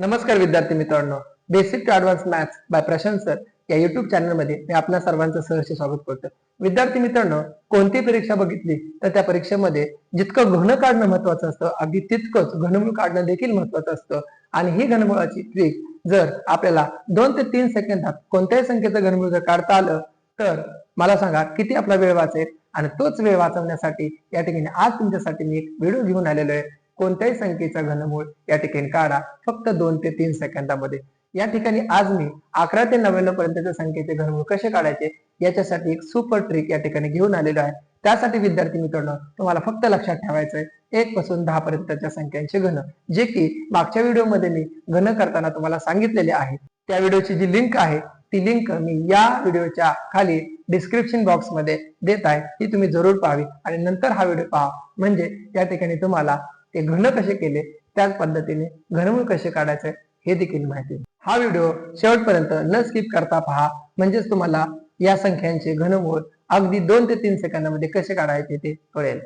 नमस्कार विद्यार्थी मित्रांनो. Basic to advance maths by Prashant sir या युट्यूब चॅनलमध्ये मी आपल्या सर्वांचं सहर्ष स्वागत करतो. विद्यार्थी मित्रांनो कोणती परीक्षा बघितली तर त्या परीक्षेमध्ये जितकं घन काढणं महत्वाचं असतं अगदी तितकंच घनमूळ काढणं देखील महत्वाचं असतं. आणि ही घनमुळाची ट्रिक जर आपल्याला दोन ते तीन सेकंदात कोणत्याही संख्येचं घनमूळ जर काढता आलं तर मला सांगा किती आपला वेळ वाचेल? आणि तोच वेळ वाचवण्यासाठी या ठिकाणी आज तुमच्यासाठी मी एक व्हिडिओ घेऊन आलेलो आहे. कोणत्याही संख्येचा घनमूळ या ठिकाणी काढा फक्त दोन ते तीन सेकंदामध्ये. या ठिकाणी आज मी अकरा ते नव्याण्णव पर्यंतच्या संख्येचे घनमूळ कसे काढायचे याच्यासाठी एक सुपर ट्रिक या ठिकाणी घेऊन आलेलो आहे. त्यासाठी विद्यार्थी मित्रांनो तुम्हाला फक्त लक्षात ठेवायचं आहे एक पासून दहा पर्यंतच्या संख्यांचे घन जे की मागच्या व्हिडिओमध्ये मी घन करताना तुम्हाला सांगितलेले आहे. त्या व्हिडिओची जी लिंक आहे ती लिंक मी या व्हिडिओच्या खाली डिस्क्रिप्शन बॉक्समध्ये देत आहे. ती तुम्ही जरूर पाहावी आणि नंतर हा व्हिडिओ पहा. म्हणजे या ठिकाणी तुम्हाला ते घन कसे केले त्याच पद्धतीने घनमूळ कसे काढायचे हे देखील माहिती. हा व्हिडिओ शेवटपर्यंत न स्किप करता पहा. म्हणजेच तुम्हाला या संख्यांचे घनमूळ अगदी दोन ते तीन सेकंदामध्ये कसे काढायचे ते कळेल.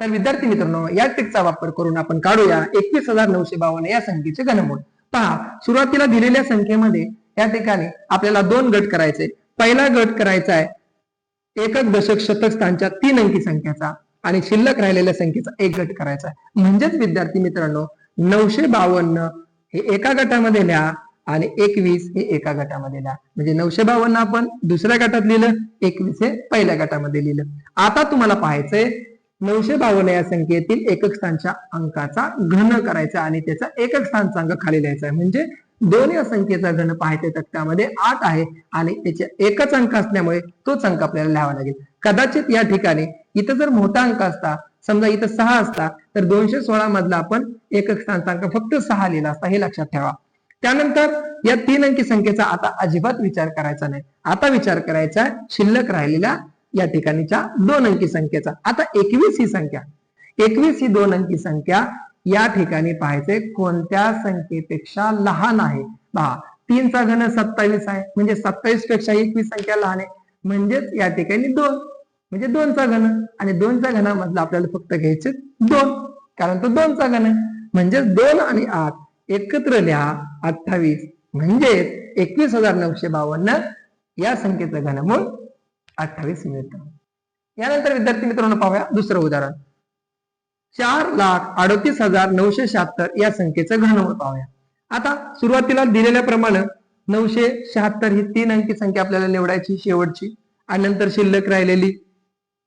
तर विद्यार्थी मित्रांनो या ट्रिकचा वापर करून आपण काढूया एकवीस हजार नऊशे बावन्न या संख्येचे घनमूळ. पहा सुरुवातीला दिलेल्या संख्येमध्ये या ठिकाणी आपल्याला दोन गट करायचे. पहिला गट करायचा आहे एकक दशक शतक स्थानच्या तीन अंकी संख्याचा. आणि शिल्लक राहिलेल्या संख्येचा एक गट करायचा आहे. म्हणजेच विद्यार्थी मित्रांनो नऊशे बावन्न हे एका गटामध्ये लिहा आणि एकवीस हे एका गटामध्ये लिहा म्हणजे नऊशे बावन्न आपण दुसऱ्या गटात लिहिलं एकवीस हे पहिल्या गटामध्ये लिहिलं. आता तुम्हाला पाहायचंय नऊशे बावन्न या संख्येतील एकक स्थानच्या अंकाचा घन करायचा आणि त्याचा एकक स्थानचा अंक खाली लिहायचा आहे. म्हणजे दोन संख्येचा घन पाहायचे तक्त्यामध्ये आठ आहे आणि त्याचे एकच अंक असल्यामुळे तोच अंक आपल्याला लिहावा लागेल. कदाचित या ठिकाणी इथं जर मोठा अंक असता समजा इथं सहा असता तर दोनशे सोळा मधला आपण एकक स्थानचा अंक फक्त सहा लिहिला असता हे लक्षात ठेवा. त्यानंतर या तीन अंकी संख्येचा आता अजिबात विचार करायचा नाही. आता विचार करायचा शिल्लक राहिलेल्या या ठिकाणीच्या दोन अंकी संख्येचा. आता एकवीस ही संख्या. एकवीस ही दोन अंकी संख्या या ठिकाणी पाहायचे कोणत्या संख्येपेक्षा लहान आहे? पहा तीनचा घन सत्तावीस आहे म्हणजे सत्तावीसपेक्षा एकवीस संख्या लहान आहे. म्हणजेच या ठिकाणी दोन म्हणजे दोनचा घन आणि दोनचा घनामधला आपल्याला फक्त घ्यायचे दोन कारण तो दोनचा घन आहे म्हणजेच दोन आणि आठ एकत्र लिहा अठ्ठावीस म्हणजेच एकवीस हजार नऊशे बावन्न या संख्येचं घनमूळ अठ्ठावीस मिळतं. यानंतर विद्यार्थी मित्रांनो पाहूया दुसरं उदाहरण. चार लाख अडतीस हजार नऊशे शहात्तर या संख्येचं घनमूळ पाहूया. आता सुरुवातीला दिलेल्याप्रमाणे नऊशे शहात्तर ही तीन अंकी संख्या आपल्याला निवडायची शेवटची आणि नंतर शिल्लक राहिलेली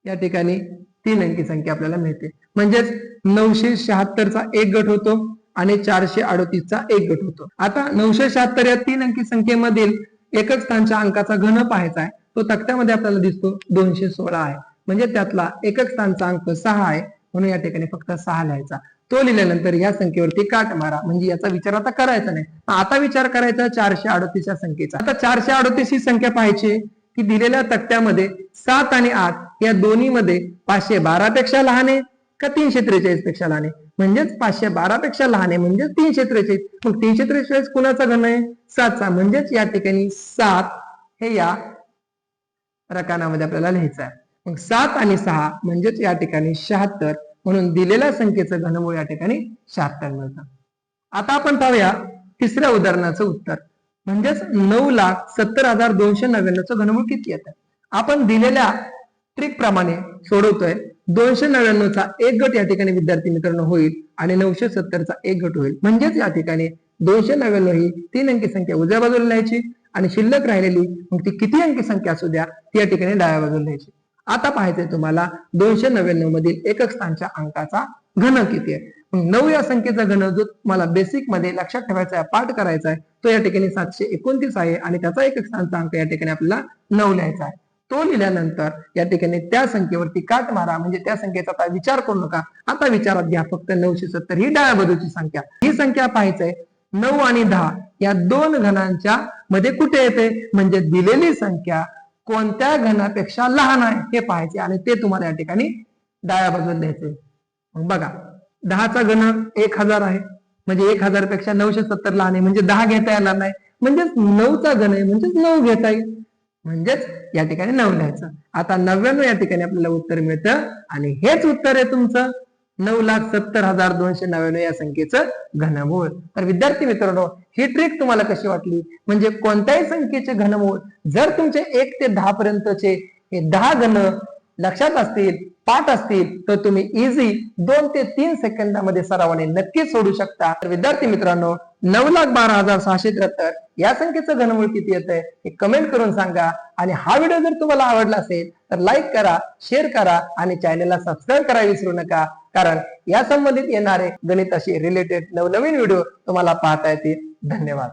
या ठिकाणी तीन अंकी संख्या आपल्याला मिळते. म्हणजेच नऊशे शहात्तरचा एक गट होतो आणि चारशे अडतीसचा एक गट होतो. आता नऊशे शहात्तर या तीन अंकी संख्येमधील एकच स्थानच्या अंकाचा घन पाहायचा आहे. तो तक्त्यामध्ये आपल्याला दिसतो दोनशे सोळा आहे. म्हणजे त्यातला एकक स्थानचा अंक सहा आहे. म्हणून या ठिकाणी फक्त सहा लिहायचा. तो लिहिल्यानंतर या संख्येवरती काट मारा. म्हणजे याचा विचार आता करायचा नाही. आता विचार करायचा चारशे अडतीस या संख्येचा. आता चारशे अडतीस ही संख्या पाहायची की दिलेल्या तक्त्यामध्ये सात आणि आठ या दोन्ही मध्ये पाचशे बारा पेक्षा लहान आहे का तीनशे त्रेचाळीसपेक्षा लहान आहे? म्हणजेच पाचशे बारा पेक्षा लहान आहे म्हणजेच तीनशे त्रेचाळीस. मग तीनशे त्रेचाळीस कुणाचा घन आहे? सातचा. म्हणजेच या ठिकाणी सात हे या रकानामध्ये आपल्याला लिहायचं आहे. मग सात आणि सहा म्हणजेच या ठिकाणी शहात्तर. म्हणून दिलेल्या संख्येचं घनमूळ या ठिकाणी शहात्तर मिळतं. आता आपण पाहूया तिसऱ्या उदाहरणाचं उत्तर. म्हणजेच नऊ लाख सत्तर हजार दोनशे नव्याण्णवचं घनमूळ किती येतं? आपण दिलेल्या ट्रिक प्रमाणे सोडवतोय. दोनशे नव्याण्णवचा एक गट या ठिकाणी विद्यार्थी मित्रांनो होईल आणि नऊशे सत्तरचा एक गट होईल. म्हणजेच या ठिकाणी दोनशे नव्याण्णव ही तीन अंकी संख्या उजव्या बाजूला लिहायची आणि शिल्लक राहिलेली मग ती किती अंकी संख्या असू द्या ती या ठिकाणी डाव्या बाजूला लिहायची आता पाहायचंय तुम्हाला दोनशे नव्याण्णव मधील एकक स्थानच्या अंकाचा घन किती आहे? नऊ या संख्येचा घन जो तुम्हाला बेसिकमध्ये लक्षात ठेवायचा आहे पाठ करायचा आहे तो या ठिकाणी सातशे एकोणतीस आहे आणि त्याचा एकक स्थानचा अंक या ठिकाणी आपल्याला नऊ लिहायचा आहे. तो लिहिल्यानंतर या ठिकाणी त्या संख्येवरती काट मारा म्हणजे त्या संख्येचा आता विचार करू नका. आता विचारात घ्या फक्त नऊशे सत्तर ही डाव्या बाजूची संख्या. ही संख्या पाहायचंय नऊ आणि दहा या दोन घनांच्या मध्ये कुठे येते? म्हणजे दिलेली संख्या कोणत्या घनापेक्षा लहान आहे हे पाहायचे आणि ते तुम्हाला या ठिकाणी डाव्या बाजूला द्यायचे. मग बघा दहाचा घन एक हजार आहे. म्हणजे एक हजारपेक्षा नऊशे सत्तर लहान आहे. म्हणजे दहा घेता येणार नाही. म्हणजेच नऊचा घन आहे. म्हणजेच नऊ घेता येईल. म्हणजेच या ठिकाणी नऊ लिहायचं. आता नव्याण्णव या ठिकाणी आपल्याला उत्तर मिळतं. आणि हेच उत्तर आहे तुमचं. नऊ लाख सत्तर हजार दोनशे नव्याण्णव या संख्येचं घनमूळ. तर विद्यार्थी मित्रांनो ही ट्रिक तुम्हाला कशी वाटली? म्हणजे कोणत्याही संख्येचे घनमूळ जर तुमचे एक ते दहा पर्यंतचे हे दहा घन लक्षात असतील पाठ असतील तर तुम्ही इझी दोन ते तीन सेकंदामध्ये सरावाने नक्कीच सोडू शकता. तर विद्यार्थी मित्रांनो नऊ लाख बारा हजार सहाशे त्र्याहत्तर या संख्येचं घनमूळ किती येत आहे हे कमेंट करून सांगा. आणि हा व्हिडिओ जर तुम्हाला आवडला असेल तर लाईक करा शेअर करा आणि चॅनलला सबस्क्राईब करायला विसरू नका. कारण या संबंधित येणारे गणिताशी रिलेटेड नवनवीन व्हिडिओ तुम्हाला पाहता येतील. धन्यवाद.